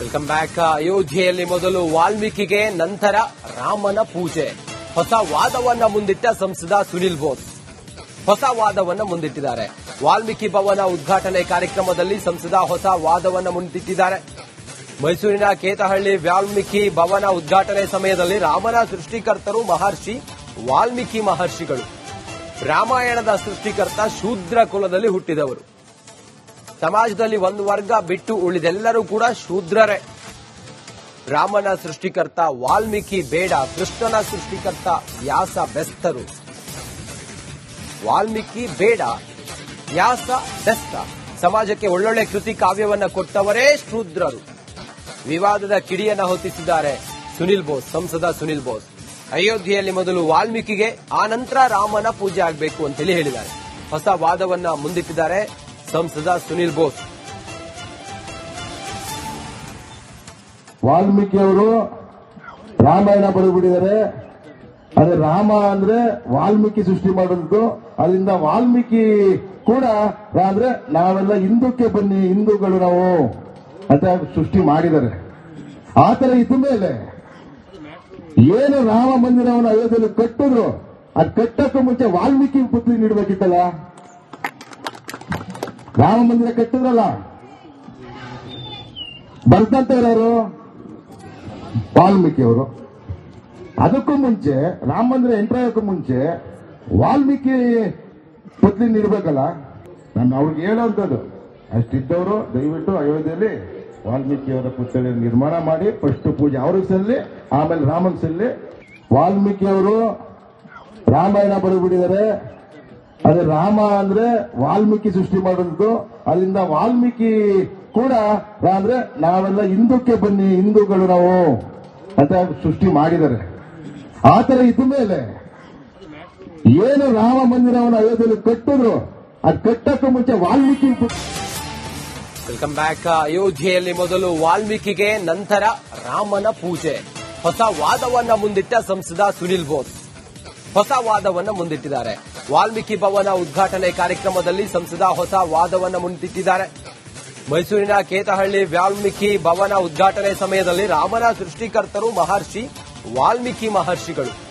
Welcome back ಅಯೋಧ್ಯೆಯಲ್ಲಿ ಮೊದಲು ವಾಲ್ಮೀಕಿಗೆ ನಂತರ ರಾಮನ ಪೂಜೆ. ಹೊಸ ವಾದವನ್ನ ಮುಂದಿಟ್ಟ ಸಂಸದ ಸುನಿಲ್ ಬೋಸ್. ಹೊಸ ವಾದವನ್ನ ಮುಂದಿಟ್ಟಿದ್ದಾರೆ. ವಾಲ್ಮೀಕಿ ಭವನ ಉದ್ಘಾಟನೆ ಕಾರ್ಯಕ್ರಮದಲ್ಲಿ ಸಂಸದ ಹೊಸ ವಾದವನ್ನ ಮುಂದಿಟ್ಟಿದ್ದಾರೆ. ಮೈಸೂರಿನ ಕೇತಹಳ್ಳಿ ವಾಲ್ಮೀಕಿ ಭವನ ಉದ್ಘಾಟನೆ ಸಮಯದಲ್ಲಿ ರಾಮನ ಸೃಷ್ಟಿಕರ್ತರು ಮಹರ್ಷಿ, ವಾಲ್ಮೀಕಿ ಮಹರ್ಷಿಗಳು. ರಾಮಾಯಣದ ಸೃಷ್ಟಿಕರ್ತ ಶೂದ್ರ ಕುಲದಲ್ಲಿ ಹುಟ್ಟಿದವರು. ಸಮಾಜದಲ್ಲಿ ಒಂದು ವರ್ಗ ಬಿಟ್ಟು ಉಳಿದೆಲ್ಲರೂ ಕೂಡ ಶೂದ್ರರೇ. ರಾಮನ ಸೃಷ್ಟಿಕರ್ತ ವಾಲ್ಮೀಕಿ ಬೇಡ, ಕೃಷ್ಣನ ಸೃಷ್ಟಿಕರ್ತ ವ್ಯಾಸ ಬೆಸ್ತರು. ವಾಲ್ಮೀಕಿ ಬೇಡ, ವ್ಯಾಸ ಬೆಸ್ತ. ಸಮಾಜಕ್ಕೆ ಒಳ್ಳೊಳ್ಳೆ ಕೃತಿ ಕಾವ್ಯವನ್ನ ಕೊಟ್ಟವರೇ ಶೂದ್ರರು. ವಿವಾದದ ಕಿಡಿಯನ್ನ ಹೊತ್ತಿಸಿದ್ದಾರೆ ಸುನಿಲ್ ಬೋಸ್, ಸಂಸದ ಸುನಿಲ್ ಬೋಸ್. ಅಯೋಧ್ಯೆಯಲ್ಲಿ ಮೊದಲು ವಾಲ್ಮೀಕಿಗೆ ಆ ನಂತರ ರಾಮನ ಪೂಜೆ ಆಗಬೇಕು ಅಂತೇಳಿ ಹೇಳಿದ್ದಾರೆ. ಹೊಸ ವಾದವನ್ನ ಮುಂದಿಟ್ಟಿದ್ದಾರೆ ಸಂಸದ ಸುನಿಲ್ ಬೋಸ್. ವಾಲ್ಮೀಕಿ ಅವರು ರಾಮಾಯಣ ಬರೆದ್ಬಿಟ್ಟಿದ್ದಾರೆ. ಅದೇ ರಾಮ ಅಂದ್ರೆ ವಾಲ್ಮೀಕಿ ಸೃಷ್ಟಿ ಮಾಡಿದ್ದು ಅದರಿಂದ ವಾಲ್ಮೀಕಿ ಕೂಡ ಅಂದ್ರೆ ನಾವೆಲ್ಲ ಹಿಂದೂಕ್ಕೆ ಬನ್ನಿ, ಹಿಂದೂಗಳು ನಾವು ಅಂತ ಸೃಷ್ಟಿ ಮಾಡಿದ್ದಾರೆ. ಆತರ ಇದ್ದ ಮೇಲೆ ಏನು ರಾಮ ಮಂದಿರವನ್ನು ಅಯೋಧ್ಯೆಯಲ್ಲಿ ಕಟ್ಟಿದ್ರು, ಅದ್ ಕಟ್ಟಕ್ಕೂ ಮುಂಚೆ ವಾಲ್ಮೀಕಿ ಪುತ್ರಿ ನೀಡಬೇಕಿತ್ತಲ್ಲ. ರಾಮ ಮಂದಿರ ಕಟ್ಟಿದ್ರಲ್ಲ? ಬರ್ತಂತ ಇರೋರು ವಾಲ್ಮೀಕಿ ಅವರು ಅದಕ್ಕೂ ಮುಂಚೆ, ರಾಮ ಮಂದಿರ ಆಗೋಕ್ಕೂ ಮುಂಚೆ, ವಾಲ್ಮೀಕಿ ಪುತ್ಲಿ ನೀಡ್ಬೇಕಲ್ಲ? ನಾನು ಅವ್ರಿಗೆ ಹೇಳೋಂಥದ್ದು. ಅಷ್ಟಿದ್ದವರು, ದಯವಿಟ್ಟು ಅಯೋಧ್ಯೆಯಲ್ಲಿ ವಾಲ್ಮೀಕಿಯವರ ಪುತ್ಥಳಿ ನಿರ್ಮಾಣ ಮಾಡಿ ಫಸ್ಟ್ ಪೂಜೆ ಅವ್ರಿಗೆ ಸಲ್ಲಿ ಆಮೇಲೆ ರಾಮನ್ ಸಲ್ಲಿ ವಾಲ್ಮೀಕಿ ಅವರು ರಾಮಾಯಣ ಬರೆದ್ಬಿಟ್ಟಿದ್ದಾರೆ. ಅದೇ ರಾಮ ಅಂದ್ರೆ ವಾಲ್ಮೀಕಿ ಸೃಷ್ಟಿ ಮಾಡಿದ್ದು. ಅಲ್ಲಿಂದ ವಾಲ್ಮೀಕಿ ಕೂಡ ಅಂದ್ರೆ ನಾವೆಲ್ಲ ಹಿಂದೂಕ್ಕೆ ಬನ್ನಿ, ಹಿಂದೂಗಳು ನಾವು ಅಂತ ಸೃಷ್ಟಿ ಮಾಡಿದ್ದಾರೆ. ಆತರ ಇದ್ದ ಮೇಲೆ ಏನು ರಾಮ ಮಂದಿರವನ್ನು ಅಯೋಧ್ಯೆಯಲ್ಲಿ ಕಟ್ಟಿದ್ರು, ಅದು ಕಟ್ಟಕ್ಕೂ ಮುಂಚೆ ವಾಲ್ಮೀಕಿ ವೆಲ್ಕಮ್ ಬ್ಯಾಕ್ ಅಯೋಧ್ಯೆಯಲ್ಲಿ ಮೊದಲು ವಾಲ್ಮೀಕಿಗೆ ನಂತರ ರಾಮನ ಪೂಜೆ. ಹೊಸ ವಾದವನ್ನ ಮುಂದಿಟ್ಟ ಸಂಸದ ಸುನಿಲ್ ಬೋಸ್. ಹೊಸ ವಾದವನ್ನು ಮುಂದಿಟ್ಟಿದ್ದಾರೆ. ವಾಲ್ಮೀಕಿ ಭವನ ಉದ್ಘಾಟನೆ ಕಾರ್ಯಕ್ರಮದಲ್ಲಿ ಸಂಸದ ಹೊಸ ವಾದವನ್ನು ಮುಂದಿಟ್ಟಿದ್ದಾರೆ. ಮೈಸೂರಿನ ಕೇತಹಳ್ಳಿ ವಾಲ್ಮೀಕಿ ಭವನ ಉದ್ಘಾಟನೆ ಸಮಯದಲ್ಲಿ ರಾಮನ ಸೃಷ್ಟಿಕರ್ತರು ಮಹರ್ಷಿ, ವಾಲ್ಮೀಕಿ ಮಹರ್ಷಿಗಳು.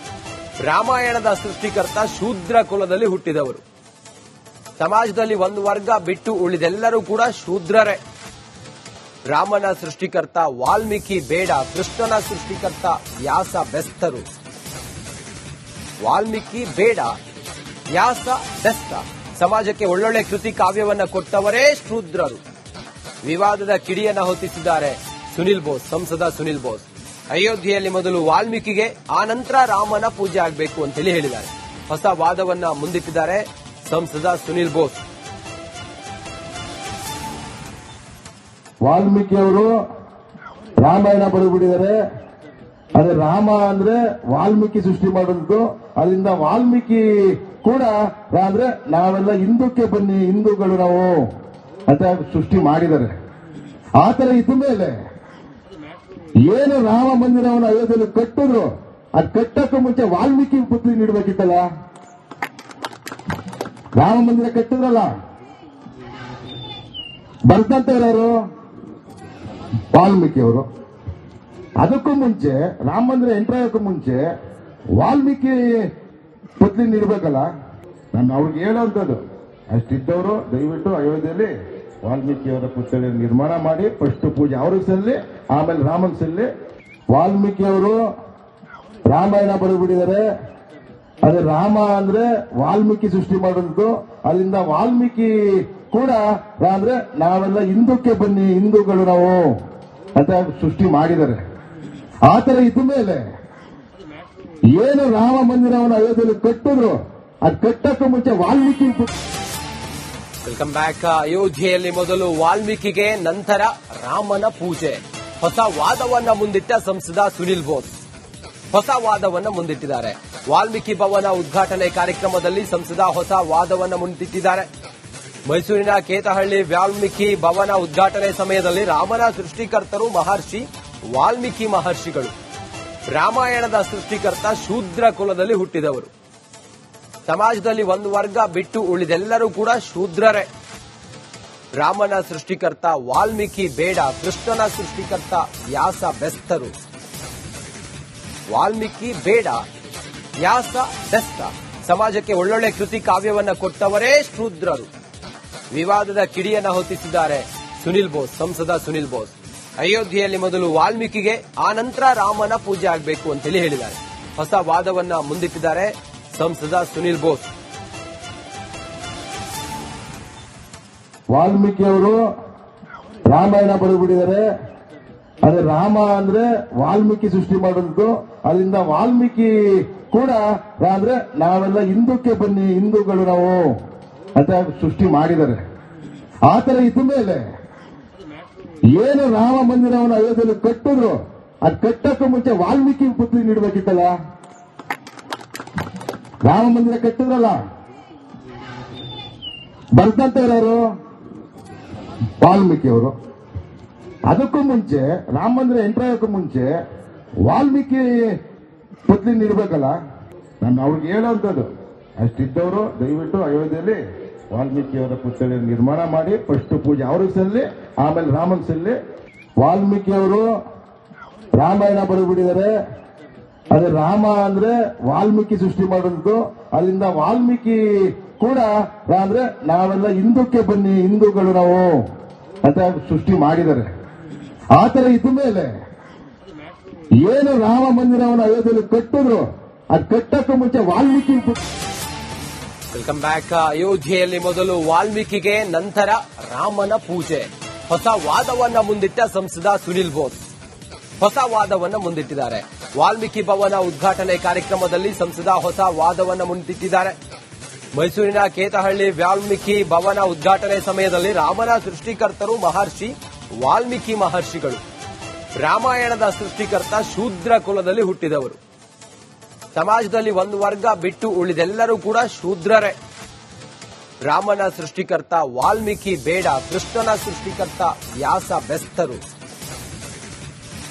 ರಾಮಾಯಣದ ಸೃಷ್ಟಿಕರ್ತ ಶೂದ್ರ ಕುಲದಲ್ಲಿ ಹುಟ್ಟಿದವರು. ಸಮಾಜದಲ್ಲಿ ಒಂದು ವರ್ಗ ಬಿಟ್ಟು ಉಳಿದೆಲ್ಲರೂ ಕೂಡ ಶೂದ್ರರೇ. ರಾಮನ ಸೃಷ್ಟಿಕರ್ತ ವಾಲ್ಮೀಕಿ ಬೇಡ, ಕೃಷ್ಣನ ಸೃಷ್ಟಿಕರ್ತ ವ್ಯಾಸ ಬೆಸ್ತರು. ವಾಲ್ಮೀಕಿ ಬೇಡ, ವ್ಯಾಸ ದಸ್ತ. ಸಮಾಜಕ್ಕೆ ಒಳ್ಳೊಳ್ಳೆ ಕೃತಿ ಕಾವ್ಯವನ್ನ ಕೊಟ್ಟವರೇ ಶೂದ್ರರು. ವಿವಾದದ ಕಿಡಿಯನ್ನ ಹೊತ್ತಿಸಿದ್ದಾರೆ ಸುನಿಲ್ ಬೋಸ್, ಸಂಸದ ಸುನಿಲ್ ಬೋಸ್. ಅಯೋಧ್ಯೆಯಲ್ಲಿ ಮೊದಲು ವಾಲ್ಮೀಕಿಗೆ ಆ ನಂತರ ರಾಮನ ಪೂಜೆ ಆಗಬೇಕು ಅಂತೇಳಿ ಹೇಳಿದ್ದಾರೆ. ಹೊಸ ವಾದವನ್ನ ಮುಂದಿಟ್ಟಿದ್ದಾರೆ ಸಂಸದ ಸುನಿಲ್ ಬೋಸ್. ವಾಲ್ಮೀಕಿ ಅವರು ರಾಮಾಯಣ ಬರೆದ್ಬಿಟ್ಟಿದ್ದಾರೆ. ಅದೇ ರಾಮ ಅಂದ್ರೆ ವಾಲ್ಮೀಕಿ ಸೃಷ್ಟಿ ಮಾಡಿದ್ದು ಅದರಿಂದ ವಾಲ್ಮೀಕಿ ಕೂಡ ಅಂದ್ರೆ ನಾವೆಲ್ಲ ಹಿಂದೂಕ್ಕೆ ಬನ್ನಿ, ಹಿಂದೂಗಳು ನಾವು ಅಂತ ಸೃಷ್ಟಿ ಮಾಡಿದ್ದಾರೆ. ಆತರ ಇದ್ದ ಮೇಲೆ ಏನು ರಾಮ ಮಂದಿರವನ್ನು ಅಯೋಧ್ಯೆಯಲ್ಲಿ ಕಟ್ಟಿದ್ರು, ಅದ್ ಕಟ್ಟಕ್ಕೂ ಮುಂಚೆ ವಾಲ್ಮೀಕಿ ಪುತ್ರಿ ನೀಡಬೇಕಿತ್ತಲ್ಲ? ರಾಮ ಮಂದಿರ ಕಟ್ಟಿದ್ರಲ್ಲ? ಬರ್ತಂತ ಯಾರು ವಾಲ್ಮೀಕಿ ಅವರು ಅದಕ್ಕೂ ಮುಂಚೆ, ರಾಮ ಮಂದಿರ ಎಂಟರ್ ಆಗೋಕ್ಕೂ ಮುಂಚೆ, ವಾಲ್ಮೀಕಿ ಪತ್ನಿ ನೀಡಬೇಕಲ್ಲ? ನಾನು ಅವ್ರಿಗೆ ಹೇಳೋಂಥದ್ದು. ಅಷ್ಟಿದ್ದವರು, ದಯವಿಟ್ಟು ಅಯೋಧ್ಯೆಯಲ್ಲಿ ವಾಲ್ಮೀಕಿಯವರ ಪುತ್ಥಳಿ ನಿರ್ಮಾಣ ಮಾಡಿ ಫಸ್ಟ್ ಪೂಜೆ ಅವ್ರಿಗೆ ಸಲ್ಲಿ ಆಮೇಲೆ ರಾಮನ್ ಸಲ್ಲಿ ವಾಲ್ಮೀಕಿಯವರು ರಾಮಾಯಣ ಬರೆದ್ಬಿಟ್ಟಿದ್ದಾರೆ. ಅದೇ ರಾಮ ಅಂದ್ರೆ ವಾಲ್ಮೀಕಿ ಸೃಷ್ಟಿ ಮಾಡಿದ್ದು ಅಲ್ಲಿಂದ ವಾಲ್ಮೀಕಿ ಕೂಡ ಅಂದ್ರೆ ನಾವೆಲ್ಲ ಹಿಂದೂಕ್ಕೆ ಬನ್ನಿ, ಹಿಂದೂಗಳು ನಾವು ಅಂತ ಸೃಷ್ಟಿ ಮಾಡಿದ್ದಾರೆ. ಆತರ ಇದ್ದ ಮೇಲೆ ಏನು ರಾಮ ಮಂದಿರವನ್ನು ಅಯೋಧ್ಯೆಯಲ್ಲಿ ಕಟ್ಟಿದ್ರು, ಅದ್ ಕಟ್ಟಕ್ಕೂ ಮುಂಚೆ ವಾಲ್ಮೀಕಿ ವೆಲ್ಕಮ್ ಬ್ಯಾಕ್ ಅಯೋಧ್ಯೆಯಲ್ಲಿ ಮೊದಲು ವಾಲ್ಮೀಕಿಗೆ ನಂತರ ರಾಮನ ಪೂಜೆ. ಹೊಸ ವಾದವನ್ನ ಮುಂದಿಟ್ಟ ಸಂಸದ ಸುನಿಲ್ ಬೋಸ್. ಹೊಸ ವಾದವನ್ನ ಮುಂದಿಟ್ಟಿದ್ದಾರೆ. ವಾಲ್ಮೀಕಿ ಭವನ ಉದ್ಘಾಟನೆ ಕಾರ್ಯಕ್ರಮದಲ್ಲಿ ಸಂಸದ ಹೊಸ ವಾದವನ್ನ ಮುಂದಿಟ್ಟಿದ್ದಾರೆ. ಮೈಸೂರಿನ ಕೇತಹಳ್ಳಿ ವಾಲ್ಮೀಕಿ ಭವನ ಉದ್ಘಾಟನೆ ಸಮಯದಲ್ಲಿ ರಾಮನ ಸೃಷ್ಟಿಕರ್ತರು, ಮಹರ್ಷಿ ವಾಲ್ಮೀಕಿ ಮಹರ್ಷಿಗಳು ರಾಮಾಯಣದ ಸೃಷ್ಟಿಕರ್ತ ಶೂದ್ರ ಕುಲದಲ್ಲಿ ಹುಟ್ಟಿದವರು. ಸಮಾಜದಲ್ಲಿ ಒಂದು ವರ್ಗ ಬಿಟ್ಟು ಉಳಿದೆಲ್ಲರೂ ಕೂಡ ಶೂದ್ರರೇ. ರಾಮನ ಸೃಷ್ಟಿಕರ್ತ ವಾಲ್ಮೀಕಿ ಬೇಡ, ಕೃಷ್ಣನ ಸೃಷ್ಟಿಕರ್ತ ವ್ಯಾಸ ಬೆಸ್ತರು. ವಾಲ್ಮೀಕಿ ಬೇಡ, ವ್ಯಾಸ ಬೆಸ್ತ. ಸಮಾಜಕ್ಕೆ ಒಳ್ಳೊಳ್ಳೆ ಕೃತಿ ಕಾವ್ಯವನ್ನ ಕೊಟ್ಟವರೇ ಶೂದ್ರರು. ವಿವಾದದ ಕಿಡಿಯನ್ನ ಹೊತ್ತಿಸಿದ್ದಾರೆ ಸುನಿಲ್ ಬೋಸ್, ಸಂಸದ ಸುನಿಲ್ ಬೋಸ್. ಅಯೋಧ್ಯೆಯಲ್ಲಿ ಮೊದಲು ವಾಲ್ಮೀಕಿಗೆ, ಆ ನಂತರ ರಾಮನ ಪೂಜೆ ಆಗಬೇಕು ಅಂತೇಳಿ ಹೇಳಿದ್ದಾರೆ. ಹೊಸ ವಾದವನ್ನ ಮುಂದಿಟ್ಟಿದ್ದಾರೆ ಸಂಸದ ಸುನಿಲ್ ಬೋಸ್. ವಾಲ್ಮೀಕಿ ಅವರು ರಾಮಾಯಣ ಬರೆದ್ಬಿಟ್ಟಿದ್ದಾರೆ. ಅದೇ ರಾಮ ಅಂದ್ರೆ ವಾಲ್ಮೀಕಿ ಸೃಷ್ಟಿ ಮಾಡೋದು ಅದರಿಂದ ವಾಲ್ಮೀಕಿ ಕೂಡ ಅಂದ್ರೆ ನಾವೆಲ್ಲ ಹಿಂದೂಕ್ಕೆ ಬನ್ನಿ, ಹಿಂದೂಗಳು ನಾವು ಅಂತ ಸೃಷ್ಟಿ ಮಾಡಿದ್ದಾರೆ. ಆತರ ಮೇಲೆ ಏನು ರಾಮ ಮಂದಿರವನ್ನು ಅಯೋಧ್ಯೆಯಲ್ಲಿ ಕಟ್ಟಿದ್ರು, ಅದ್ ಕಟ್ಟಕ್ಕೂ ಮುಂಚೆ ವಾಲ್ಮೀಕಿ ಪುತ್ರಿ ನೀಡಬೇಕಿತ್ತಲ್ಲ? ರಾಮ ಮಂದಿರ ಕಟ್ಟಿದ್ರಲ್ಲ? ಬರ್ತಂತ ಯಾರು? ವಾಲ್ಮೀಕಿ ಅವರು. ಅದಕ್ಕೂ ಮುಂಚೆ, ರಾಮ ಮಂದಿರ ಎಂಟರ್ ಆಗೋಕ್ಕೂ ಮುಂಚೆ ವಾಲ್ಮೀಕಿ ಪುತ್ರಿ ನೀಡಬೇಕಲ್ಲ? ನಾನು ಅವ್ರಿಗೆ ಹೇಳೋಂಥದ್ದು. ಅಷ್ಟಿದ್ದವರು, ದಯವಿಟ್ಟು ಅಯೋಧ್ಯೆಯಲ್ಲಿ ವಾಲ್ಮೀಕಿಯವರ ಪುತ್ಥಳಿ ನಿರ್ಮಾಣ ಮಾಡಿ ಫಸ್ಟ್ ಪೂಜೆ ಅವ್ರಿಗೆ ಸಲ್ಲಿ, ಆಮೇಲೆ ರಾಮನ್ ಸಲ್ಲಿ. ವಾಲ್ಮೀಕಿಯವರು ರಾಮಾಯಣ ಬರೆದ್ಬಿಟ್ಟಿದ್ದಾರೆ. ಅದೇ ರಾಮ ಅಂದ್ರೆ ವಾಲ್ಮೀಕಿ ಸೃಷ್ಟಿ ಮಾಡೋದು ಅಲ್ಲಿಂದ ವಾಲ್ಮೀಕಿ ಕೂಡ ಅಂದ್ರೆ ನಾವೆಲ್ಲ ಹಿಂದೂಕ್ಕೆ ಬನ್ನಿ, ಹಿಂದೂಗಳು ನಾವು ಅಂತ ಸೃಷ್ಟಿ ಮಾಡಿದ್ದಾರೆ. ಆತರ ತರ ಇದ್ದ ಮೇಲೆ ಏನು ರಾಮ ಮಂದಿರವನ್ನು ಅಯೋಧ್ಯೆಯಲ್ಲಿ ಕಟ್ಟಿದ್ರು, ಅದ್ ಕಟ್ಟಕ್ಕೂ ಮುಂಚೆ ವಾಲ್ಮೀಕಿ ವೆಲ್ಕಮ್ ಬ್ಯಾಕ್ ಅಯೋಧ್ಯೆಯಲ್ಲಿ ಮೊದಲು ವಾಲ್ಮೀಕಿಗೆ ನಂತರ ರಾಮನ ಪೂಜೆ. ಹೊಸ ವಾದವನ್ನ ಮುಂದಿಟ್ಟ ಸಂಸದ ಸುನಿಲ್ ಬೋಸ್. ಹೊಸ ವಾದವನ್ನ ಮುಂದಿಟ್ಟಿದ್ದಾರೆ. ವಾಲ್ಮೀಕಿ ಭವನ ಉದ್ಘಾಟನೆ ಕಾರ್ಯಕ್ರಮದಲ್ಲಿ ಸಂಸದ ಹೊಸ ವಾದವನ್ನ ಮುಂದಿಟ್ಟಿದ್ದಾರೆ. ಮೈಸೂರಿನ ಕೇತಹಳ್ಳಿ ವಾಲ್ಮೀಕಿ ಭವನ ಉದ್ಘಾಟನೆ ಸಮಯದಲ್ಲಿ ರಾಮನ ಸೃಷ್ಟಿಕರ್ತರು ಮಹರ್ಷಿ, ವಾಲ್ಮೀಕಿ ಮಹರ್ಷಿಗಳು. ರಾಮಾಯಣದ ಸೃಷ್ಟಿಕರ್ತ ಶೂದ್ರ ಕುಲದಲ್ಲಿ ಹುಟ್ಟಿದವರು. ಸಮಾಜದಲ್ಲಿ ಒಂದು ವರ್ಗ ಬಿಟ್ಟು ಉಳಿದೆಲ್ಲರೂ ಕೂಡ ಶೂದ್ರರೇ. ರಾಮನ ಸೃಷ್ಟಿಕರ್ತ ವಾಲ್ಮೀಕಿ ಬೇಡ, ಕೃಷ್ಣನ ಸೃಷ್ಟಿಕರ್ತ ವ್ಯಾಸ ಬೆಸ್ತರು.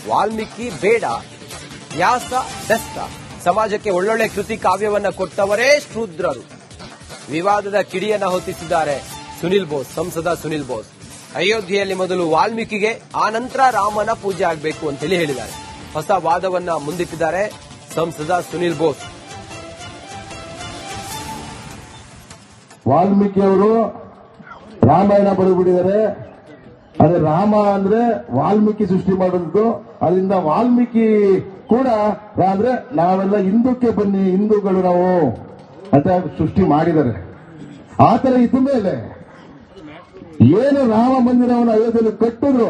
ವಾಲ್ಮೀಕಿ ಬೇಡ, ವ್ಯಾಸ ಬೆಸ್ತ. ಸಮಾಜಕ್ಕೆ ಒಳ್ಳೊಳ್ಳೆ ಕೃತಿ ಕಾವ್ಯವನ್ನ ಕೊಟ್ಟವರೇ ಶೂದ್ರರು. ವಿವಾದದ ಕಿಡಿಯನ್ನ ಹೊತ್ತಿಸಿದ್ದಾರೆ ಸುನಿಲ್ ಬೋಸ್, ಸಂಸದ ಸುನಿಲ್ ಬೋಸ್. ಅಯೋಧ್ಯೆಯಲ್ಲಿ ಮೊದಲು ವಾಲ್ಮೀಕಿಗೆ ಆ ನಂತರ ರಾಮನ ಪೂಜೆ ಆಗಬೇಕು ಅಂತೇಳಿ ಹೇಳಿದ್ದಾರೆ. ಹೊಸ ವಾದವನ್ನ ಮುಂದಿಟ್ಟಿದ್ದಾರೆ ಸಂಸದ ಸುನಿಲ್ ಬೋಸ್ ವಾಲ್ಮೀಕಿ ಅವರು ರಾಮಾಯಣ ಬರೆದ್ಬಿಟ್ಟಿದ್ದಾರೆ. ಅದೇ ರಾಮ ಅಂದ್ರೆ ವಾಲ್ಮೀಕಿ ಸೃಷ್ಟಿ ಮಾಡಿದ್ದು ಅದರಿಂದ ವಾಲ್ಮೀಕಿ ಕೂಡ ಅಂದ್ರೆ ನಾವೆಲ್ಲ ಹಿಂದೂಕ್ಕೆ ಬನ್ನಿ, ಹಿಂದೂಗಳು ನಾವು ಅಂತ ಸೃಷ್ಟಿ ಮಾಡಿದ್ದಾರೆ. ಆತರ ತರ ಇದ್ದ ಮೇಲೆ ಏನು ರಾಮ ಮಂದಿರವನ್ನು ಅಯೋಧ್ಯೆಯಲ್ಲಿ ಕಟ್ಟಿದ್ರು,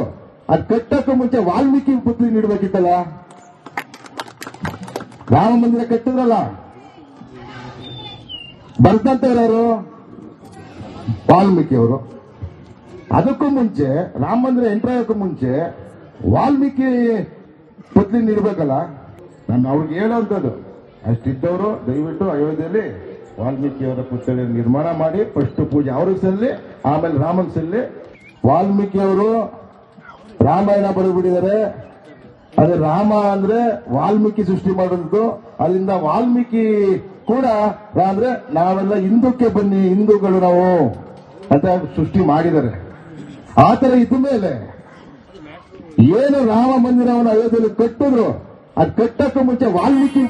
ಅದ್ ಕಟ್ಟಕ್ಕೂ ಮುಂಚೆ ವಾಲ್ಮೀಕಿ ಪುತ್ರಿ ನೀಡಬೇಕಿತ್ತಲ್ಲ? ರಾಮ ಮಂದಿರ ಕಟ್ಟಿದ್ರಲ್ಲ? ಬರ್ದಂತವ್ರು ಯಾರು ವಾಲ್ಮೀಕಿ ಅವರು ಅದಕ್ಕೂ ಮುಂಚೆ, ರಾಮ ಮಂದಿರ ಎಂಟರ್ ಆಗೋಕ್ಕೂ ಮುಂಚೆ, ವಾಲ್ಮೀಕಿ ಪತ್ನಿ ನೀಡ್ಬೇಕಲ್ಲ ನಾನು ಅವ್ರಿಗೆ ಹೇಳೋಂಥದ್ದು ಅಷ್ಟಿದ್ದವರು ದಯವಿಟ್ಟು ಅಯೋಧ್ಯೆಯಲ್ಲಿ ವಾಲ್ಮೀಕಿಯವರ ಪುತ್ಥಳಿ ನಿರ್ಮಾಣ ಮಾಡಿ ಫಸ್ಟ್ ಪೂಜೆ ಅವ್ರಿಗೆ ಸಲ್ಲಿ, ಆಮೇಲೆ ರಾಮನ್ ಸಲ್ಲಿ, ವಾಲ್ಮೀಕಿಯವರು ರಾಮಾಯಣ ಬರೆದ್ಬಿಟ್ಟಿದ್ದಾರೆ. ಅದೇ ರಾಮ ಅಂದ್ರೆ ವಾಲ್ಮೀಕಿ ಸೃಷ್ಟಿ ಮಾಡಿದ್ದು ಅಲ್ಲಿಂದ ವಾಲ್ಮೀಕಿ ಕೂಡ ಅಂದ್ರೆ ನಾವೆಲ್ಲ ಹಿಂದೂಕ್ಕೆ ಬನ್ನಿ, ಹಿಂದೂಗಳು ನಾವು ಅಂತ ಸೃಷ್ಟಿ ಮಾಡಿದ್ದಾರೆ. ಆತರ ತರ ಇದ್ದ ಮೇಲೆ ಏನು ರಾಮ ಮಂದಿರವನ್ನು ಅಯೋಧ್ಯೆಯಲ್ಲಿ ಕಟ್ಟಿದ್ರು, ಅದ್ ಕಟ್ಟಕ್ಕೂ ಮುಂಚೆ ವಾಲ್ಮೀಕಿ